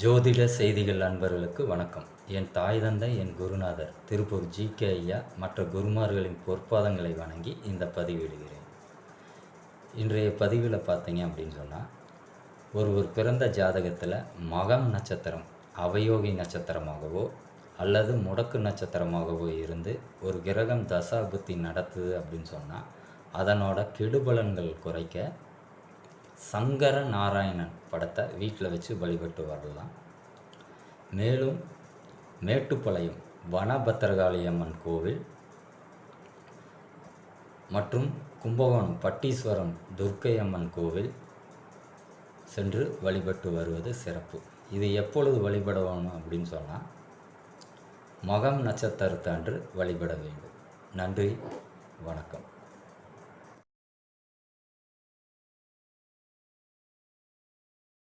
ஜோதிட செய்திகள் அன்பர்களுக்கு வணக்கம். என் தாய் தந்தை என் குருநாதர் திருப்பூர் ஜி. கே. ஐயா மற்ற குருமார்களின் பொற்பாதங்களை வணங்கி இந்த பதிவிடுகிறேன் இன்றைய பதிவில் பார்த்தீங்க அப்படின்னு சொன்னால் ஒருவர் பிறந்த ஜாதகத்தில் மகம் நட்சத்திரம் அவயோகி நட்சத்திரமாகவோ அல்லது முடக்கு நட்சத்திரமாகவோ இருந்து ஒரு கிரகம் தசாபுத்தி நடத்துது அப்படின்னு சொன்னால் அதனோட கெடுபலன்கள் குறைக்க சங்கர நாராயணன் படத்தை வீட்டில் வச்சு வழிபட்டு வரலாம். மேலும் மேட்டுப்பாளையம் வனபத்திரகாளியம்மன் கோவில் மற்றும் கும்பகோணம் பட்டீஸ்வரம் துர்க்கை அம்மன் கோவில் சென்று வழிபட்டு வருவது சிறப்பு. இது எப்பொழுது வழிபட வேணும் அப்படின்னு சொன்னால் மகம் நட்சத்திரத்தன்று வழிபட வேண்டும். நன்றி வணக்கம்.